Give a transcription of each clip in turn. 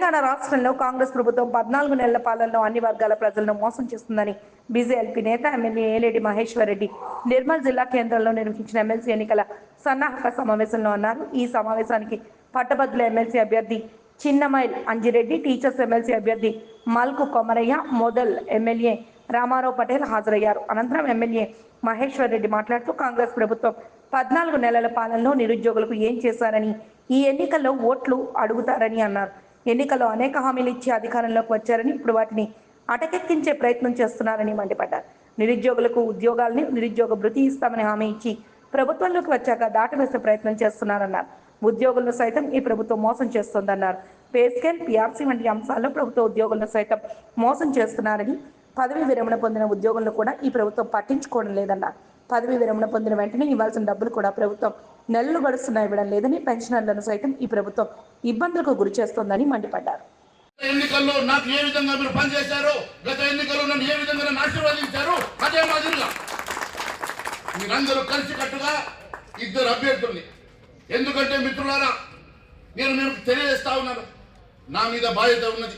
తెలంగాణ రాష్ట్రంలో కాంగ్రెస్ ప్రభుత్వం పద్నాలుగు నెలల పాలనలో అన్ని వర్గాల ప్రజలను మోసం చేస్తుందని బీజేఎల్పీ నేత ఎమ్మెల్యే ఏలేటి మహేశ్వరరెడ్డి నిర్మల్ జిల్లా కేంద్రంలో నిర్వహించిన ఎమ్మెల్సీ ఎన్నికల సన్నాహక సమావేశంలో అన్నారు. ఈ సమావేశానికి పట్టభద్రుల ఎమ్మెల్సీ అభ్యర్థి చిన్నమైల్ అంజిరెడ్డి టీచర్స్ ఎమ్మెల్సీ అభ్యర్థి మల్కు కొమరయ్య మొదల్ ఎమ్మెల్యే రామారావు పటేల్ హాజరయ్యారు. అనంతరం ఎమ్మెల్యే మహేశ్వర్ రెడ్డి మాట్లాడుతూ కాంగ్రెస్ ప్రభుత్వం పద్నాలుగు నెలల పాలనలో నిరుద్యోగులకు ఏం చేశారని ఈ ఎన్నికల్లో ఓట్లు అడుగుతారని అన్నారు. ఎన్నికల్లో అనేక హామీలు ఇచ్చి అధికారంలోకి వచ్చారని ఇప్పుడు వాటిని అటకెక్కించే ప్రయత్నం చేస్తున్నారని మండిపడ్డారు. నిరుద్యోగులకు ఉద్యోగాల్ని నిరుద్యోగ భృతి ఇస్తామని హామీ ఇచ్చి ప్రభుత్వంలోకి వచ్చాక దాటవేసే ప్రయత్నం చేస్తున్నారన్నారు. ఉద్యోగులను సైతం ఈ ప్రభుత్వం మోసం చేస్తోందన్నారు. పే స్కేల్ పీఆర్సీ వంటి అంశాల్లో ప్రభుత్వ ఉద్యోగులను సైతం మోసం చేస్తున్నారని పదవి విరమణ పొందిన ఉద్యోగులను కూడా ఈ ప్రభుత్వం పట్టించుకోవడం లేదన్నారు. పదవి విరమణ పొందిన వెంటనే ఇవ్వాల్సిన డబ్బులు కూడా ప్రభుత్వం నెలలు గడుస్తున్నా ఇవ్వడం లేదని పెన్షనర్లను సైతం ఈ ప్రభుత్వం ఇబ్బందులకు గురి చేస్తోందని మండిపడ్డారు. ఎన్నికల్లో నాకు ఏ విధంగా మీరు పనిచేశారు గత ఎన్నికల్లో నన్ను ఏ విధంగా నన్ను ఆశీర్వదించారో అదే మాదిరిగా మీరందరూ కలిసికట్టుగా ఇద్దరు అభ్యర్థుల్ని. ఎందుకంటే మిత్రులారా నేను మీకు తెలియజేస్తా ఉన్నాను. నా మీద బాధ్యత ఉన్నది.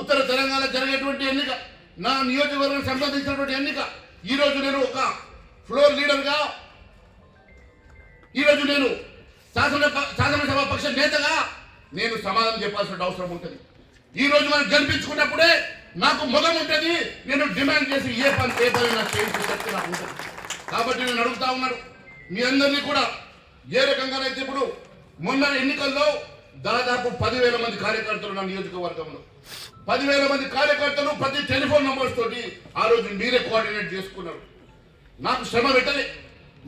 ఉత్తర తెలంగాణ జరిగేటువంటి ఎన్నిక నా నియోజకవర్గం సంబంధించినటువంటి ఎన్నిక ఈ రోజు నేను ఒక ఫ్లోర్ లీడర్గా ఈరోజు నేను శాసన శాసనసభ పక్ష నేతగా నేను సమాధానం చెప్పాల్సిన అవసరం ఉంటుంది. ఈ రోజు మనం గెలిపించుకున్నప్పుడే నాకు మొగం ఉంటుంది నేను డిమాండ్ చేసి ఏ పని ఏ పని నాకు చేయించే శక్తి నాకు ఉంటుంది. కాబట్టి నేను అడుగుతా ఉన్నాను మీ అందరినీ కూడా ఏ రకంగానైతే ఇప్పుడు మొన్న ఎన్నికల్లో దాదాపు పదివేల మంది కార్యకర్తలు నా నియోజకవర్గంలో పదివేల మంది కార్యకర్తలు ప్రతి టెలిఫోన్ నంబర్స్ తోటి ఆ రోజు మీరే కోఆర్డినేట్ చేసుకున్నారు. నాకు శ్రమ పెట్టలే.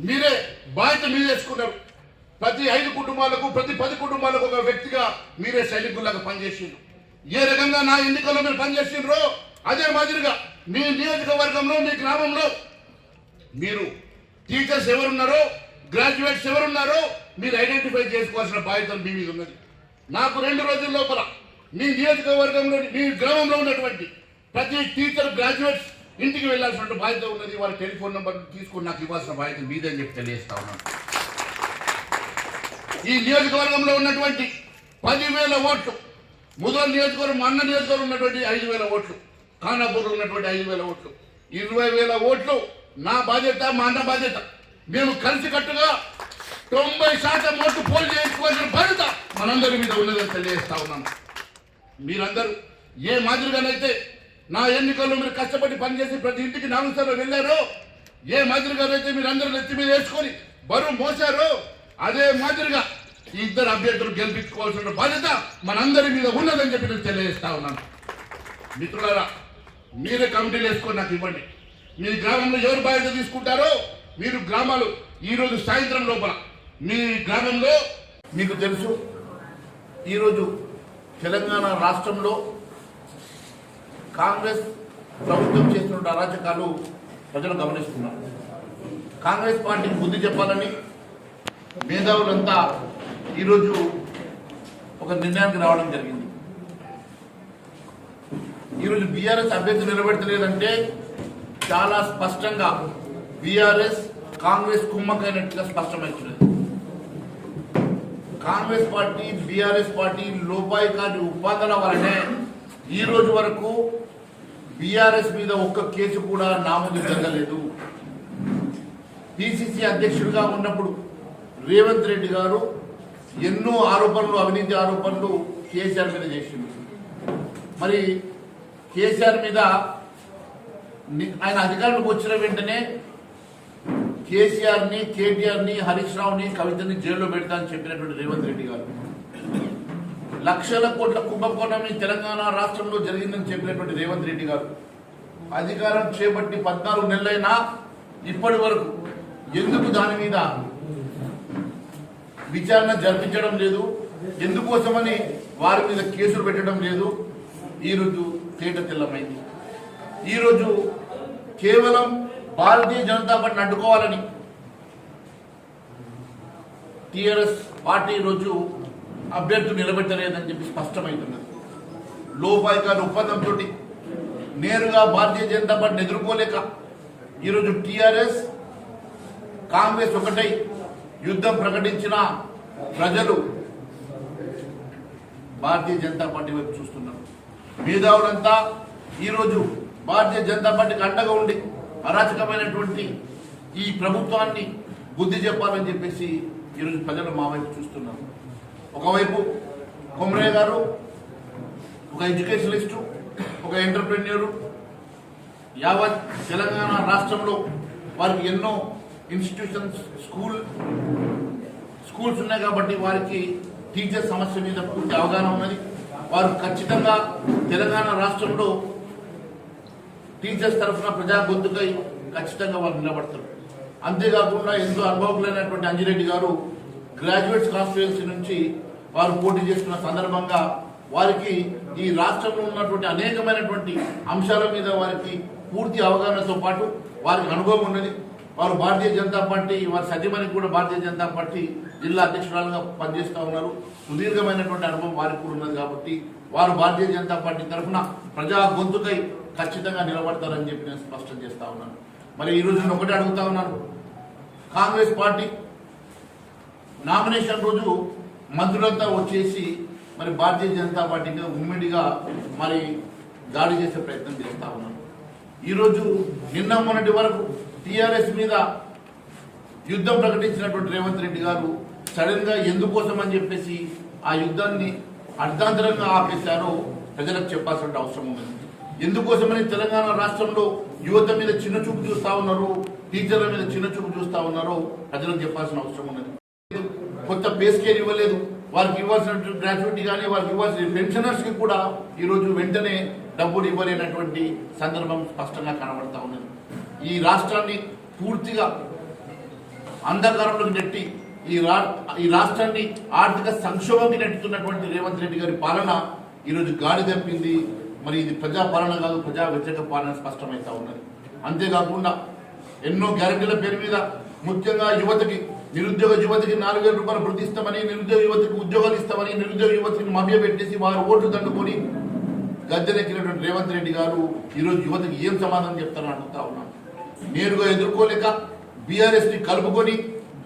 మీరే బాధ్యత మీరు చేసుకున్నారు ప్రతి ఐదు కుటుంబాలకు ప్రతి పది కుటుంబాలకు ఒక వ్యక్తిగా మీరే సైనికుల్లాగా పనిచేసిండ్రు. ఏ రకంగా నా ఎన్నికల్లో మీరు పనిచేసిండ్రో అదే మాదిరిగా మీ నియోజకవర్గంలో మీ గ్రామంలో మీరు టీచర్స్ ఎవరున్నారో గ్రాడ్యుయేట్స్ ఎవరున్నారో మీరు ఐడెంటిఫై చేసుకోవాల్సిన బాధ్యత మీ మీద ఉన్నది. నాకు రెండు రోజుల లోపల మీ నియోజకవర్గంలో మీ గ్రామంలో ఉన్నటువంటి ప్రతి టీచర్ గ్రాడ్యుయేట్స్ ఇంటికి వెళ్ళాల్సిన బాధ్యత ఉన్నది వారి టెలిఫోన్ నెంబర్ తీసుకుని నాకు ఇవ్వాల్సిన బాధ్యత మీదని చెప్పి తెలియజేస్తా ఉన్నాను. ఈ నియోజకవర్గంలో ఉన్నటువంటి పదివేల ఓట్లు ముదల నియోజకవర్గం మా అన్న నియోజకవర్గం ఉన్నటువంటి ఐదు వేల ఓట్లు ఖానాపూర్ ఉన్నటువంటి ఐదు వేల ఓట్లు ఇరవై వేల ఓట్లు నా బాధ్యత మా అన్న బాధ్యత. మేము కలిసికట్టుగా తొంభై శాతం ఓట్లు పోల్ చేసుకోవాల్సిన బాధ్యత మనందరి మీద ఉన్నదని తెలియజేస్తా ఉన్నాను. మీరందరూ ఏ మాదిరిగానైతే నా ఎన్నికల్లో మీరు కష్టపడి పనిచేసి ప్రతి ఇంటికి నాలుగు వెళ్ళారు వెళ్ళారో ఏ అయితే మీరు అందరూ నెత్తి మీద వేసుకొని బరువు మోసారు అదే మాదిరిగా ఈ ఇద్దరు అభ్యర్థులు గెలిపించుకోవాల్సిన బాధ్యత మనందరి మీద ఉన్నదని చెప్పి నేను తెలియజేస్తా ఉన్నాను. మిత్రులారా మీరే కమిటీలు వేసుకొని నాకు ఇవ్వండి. మీ గ్రామంలో ఎవరు బాధ్యత తీసుకుంటారో మీరు గ్రామాలు ఈరోజు సాయంత్రం లోపల మీ గ్రామంలో మీకు తెలుసు. ఈరోజు తెలంగాణ రాష్ట్రంలో కాంగ్రెస్ ప్రభుత్వం చేస్తున్న అరాచకాలు ప్రజలు గమనిస్తున్నారు. కాంగ్రెస్ పార్టీకి బుద్ధి చెప్పాలని మేధావులంతా ఈరోజు ఒక నిర్ణయానికి రావడం జరిగింది. ఈరోజు బీఆర్ఎస్ అభ్యర్థి నిలబెడతలేదంటే చాలా స్పష్టంగా బీఆర్ఎస్ కాంగ్రెస్ కుమ్మకైనట్టుగా స్పష్టమవుతున్నది కాంగ్రెస్ పార్టీ బీఆర్ఎస్ పార్టీ లోపాయికారి ఉపాధన వలనే ఈ రోజు వరకు బీఆర్ఎస్ మీద ఒక్క కేసు కూడా నామోదు జరగలేదు. పిసిసి అధ్యక్షుడిగా ఉన్నప్పుడు రేవంత్ రెడ్డి గారు ఎన్నో ఆరోపణలు అవినీతి ఆరోపణలు కేసీఆర్ మీద చేసింది మరి కేసీఆర్ మీద ఆయన అధికారంలోకి వచ్చిన వెంటనే కేసీఆర్ని కేటీఆర్ని హరీష్ రావుని కవితని జైల్లో పెడతా అని చెప్పినటువంటి రేవంత్ రెడ్డి గారు. లక్షల కోట్ల కుంభకోణం ఈ తెలంగాణ రాష్ట్రంలో జరిగిందని చెప్పినటువంటి రేవంత్ రెడ్డి గారు. అధికారం చేపట్టి పద్నాలుగు నెలలైనా ఇప్పటి వరకు ఎందుకు దాని మీద విచారణ జరిపించడం లేదు? ఎందుకోసమని వారి మీద కేసులు పెట్టడం లేదు? ఈరోజు తేట తెల్లమైంది. ఈరోజు కేవలం భారతీయ జనతా పార్టీని అడ్డుకోవాలని టిఆర్ఎస్ పార్టీ ఈరోజు అభ్యర్థులు నిలబెట్టలేదని చెప్పి స్పష్టమవుతున్నది లోపాయికాల ఒప్పందంతో నేరుగా భారతీయ జనతా పార్టీని ఎదుర్కోలేక ఈరోజు టీఆర్ఎస్ కాంగ్రెస్ ఒకటై యుద్ధం ప్రకటించిన ప్రజలు భారతీయ జనతా పార్టీ వైపు చూస్తున్నారు. మేధావులంతా ఈరోజు భారతీయ జనతా పార్టీకి అండగా ఉండి అరాచకమైనటువంటి ఈ ప్రభుత్వాన్ని బుద్ధి చెప్పాలని చెప్పేసి ఈరోజు ప్రజలు మా వైపు చూస్తున్నారు. ఒకవైపు కొమరయ్య గారు ఒక ఎడ్యుకేషనలిస్టు ఒక ఎంటర్ప్రెన్యూరు. యావత్ తెలంగాణ రాష్ట్రంలో వారికి ఎన్నో ఇన్స్టిట్యూషన్స్ స్కూల్ స్కూల్స్ ఉన్నాయి కాబట్టి వారికి టీచర్ సమస్య మీద పూర్తి అవగాహన ఉన్నది. వారు ఖచ్చితంగా తెలంగాణ రాష్ట్రంలో టీచర్స్ తరఫున ప్రజా గొంతుకై ఖచ్చితంగా వారు నిలబడతారు. అంతేకాకుండా ఎంతో అనుభవకులైనటువంటి అంజిరెడ్డి గారు గ్రాడ్యుయేట్స్ కాన్స్టిట్యుయెన్సీ నుంచి వారు పోటీ చేస్తున్న సందర్భంగా వారికి ఈ రాష్ట్రంలో ఉన్నటువంటి అనేకమైనటువంటి అంశాల మీద వారికి పూర్తి అవగాహనతో పాటు వారికి అనుభవం ఉన్నది. వారు భారతీయ జనతా పార్టీ వారి సత్యమణి కూడా భారతీయ జనతా పార్టీ జిల్లా అధ్యక్షురాలుగా పనిచేస్తూ ఉన్నారు. సుదీర్ఘమైనటువంటి అనుభవం వారికి కూడా ఉన్నది కాబట్టి వారు భారతీయ జనతా పార్టీ తరఫున ప్రజా గొంతుకై ఖచ్చితంగా నిలబడతారని చెప్పి నేను స్పష్టం చేస్తా ఉన్నాను. మరి ఈ రోజు నేను ఒకటే అడుగుతా ఉన్నాను. కాంగ్రెస్ పార్టీ నామినేషన్ రోజు మంత్రులంతా వచ్చేసి మరి భారతీయ జనతా పార్టీ మీద ఉమ్మడిగా మరి దాడి చేసే ప్రయత్నం చేస్తా ఉన్నారు. ఈరోజు నిన్న మొన్నటి వరకు టీఆర్ఎస్ మీద యుద్ధం ప్రకటించినటువంటి రేవంత్ రెడ్డి గారు సడన్గా ఎందుకోసం అని చెప్పేసి ఆ యుద్ధాన్ని అర్ధాంతరంగా ఆపేశారో ప్రజలకు చెప్పాల్సిన అవసరం ఉంది. ఎందుకోసమని తెలంగాణ రాష్ట్రంలో యువత మీద చిన్న చూపు చూస్తా ఉన్నారు టీచర్ల మీద చిన్న చూపు చూస్తా ఉన్నారో ప్రజలకు చెప్పాల్సిన అవసరం ఉన్నది. కొత్త పే స్కేల్ ఇవ్వలేదు. వారికి ఇవ్వాల్సిన గ్రాట్యుటీ కానీ వారికి ఇవ్వాల్సిన పెన్షనర్స్కి కూడా ఈరోజు వెంటనే డబ్బులు ఇవ్వలేనటువంటి సందర్భం స్పష్టంగా కనబడతా ఉన్నది. ఈ రాష్ట్రాన్ని పూర్తిగా అంధకారంలోకి నెట్టి ఈ రా ఈ రాష్ట్రాన్ని ఆర్థిక సంక్షోభంకి నెట్టుతున్నటువంటి రేవంత్ రెడ్డి గారి పాలన ఈరోజు గాడి తప్పింది. మరి ఇది ప్రజా పాలన కాదు ప్రజా వ్యతిరేక పాలన స్పష్టమవుతా ఉన్నది. అంతేకాకుండా ఎన్నో గ్యారెంటీల పేరు మీద ముఖ్యంగా యువతకి నిరుద్యోగ యువతికి నాలుగు వేల రూపాయలు వృద్ధి ఇస్తామని నిరుద్యోగ యువతికి ఉద్యోగాలు ఇస్తామని నిరుద్యోగ యువతికి మభ్య పెట్టేసి వారు ఓట్లు దండుకొని గద్దెనెక్కినటువంటి రేవంత్ రెడ్డి గారు ఈరోజు యువతకి ఏం సమాధానం చెప్తారని అడుగుతా ఉన్నాను నేరుగా ఎదుర్కోలేక బీఆర్ఎస్ని కలుపుకొని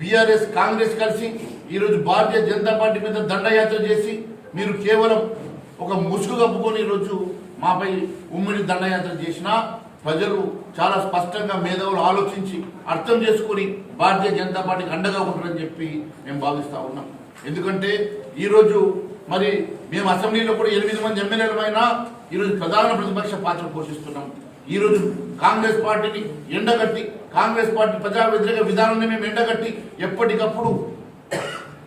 బీఆర్ఎస్ కాంగ్రెస్ కలిసి ఈరోజు భారతీయ జనతా పార్టీ మీద దండయాత్ర చేసి మీరు కేవలం ఒక ముసుగు కప్పుకొని ఈరోజు మాపై ఉమ్మడి దండయాత్ర చేసినా ప్రజలు చాలా స్పష్టంగా మేధావులు ఆలోచించి అర్థం చేసుకొని భారతీయ జనతా పార్టీకి అండగా ఉంటారని చెప్పి మేము భావిస్తా ఉన్నాం. ఎందుకంటే ఈరోజు మరి మేము అసెంబ్లీలో కూడా ఎనిమిది మంది ఎమ్మెల్యేలమైనా ఈరోజు ప్రధాన ప్రతిపక్ష పాత్ర పోషిస్తున్నాం. ఈరోజు కాంగ్రెస్ పార్టీని ఎండగట్టి కాంగ్రెస్ పార్టీ ప్రజా వ్యతిరేక విధానాన్ని మేము ఎండగట్టి ఎప్పటికప్పుడు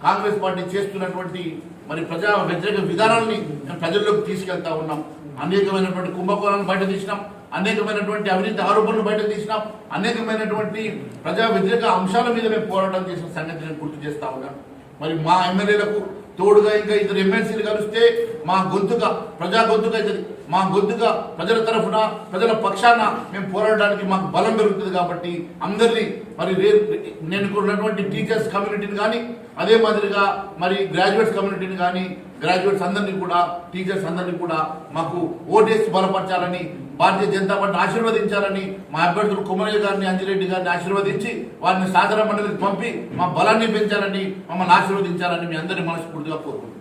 కాంగ్రెస్ పార్టీ చేస్తున్నటువంటి మరి ప్రజా వ్యతిరేక విధానాన్ని మేము ప్రజల్లోకి తీసుకెళ్తా ఉన్నాం. అనేకమైనటువంటి కుంభకోణాలను బయట తీసినాం. అనేకమైనటువంటి అవినీతి ఆరోపణలు బయట తీసినాం అనేకమైనటువంటి ప్రజా వ్యతిరేక అంశాల మీద మేము పోరాటం చేసిన సంగతి నేను గుర్తు చేస్తా ఉన్నాను. మరి మా ఎమ్మెల్యేలకు తోడుగా ఇంకా ఇద్దరు ఎమ్మెల్సీలు కలిస్తే మా గొంతుగా ప్రజా గొంతుక అవుతుంది మా గొంతుగా ప్రజల తరఫున ప్రజల పక్షాన మేము పోరాడడానికి మాకు బలం పెరుగుతుంది కాబట్టి అందరినీ మరి నేను ఉన్నటువంటి టీచర్స్ కమ్యూనిటీని కానీ అదే మాదిరిగా మరి గ్రాడ్యుయేట్స్ కమ్యూనిటీని కానీ గ్రాడ్యుయేట్స్ అందరినీ కూడా టీచర్స్ అందరినీ కూడా మాకు ఓటేసి బలపరచాలని భారతీయ జనతా పార్టీ ఆశీర్వదించాలని మా అభ్యర్థులు కుమరయ్య గారిని అంజిరెడ్డి గారిని ఆశీర్వదించి వారిని సాధారణ మండలికి పంపి మా బలాన్ని పెంచాలని మమ్మల్ని ఆశీర్వదించాలని మీ అందరినీ మనస్ఫూర్తిగా కోరుకుంటున్నాను.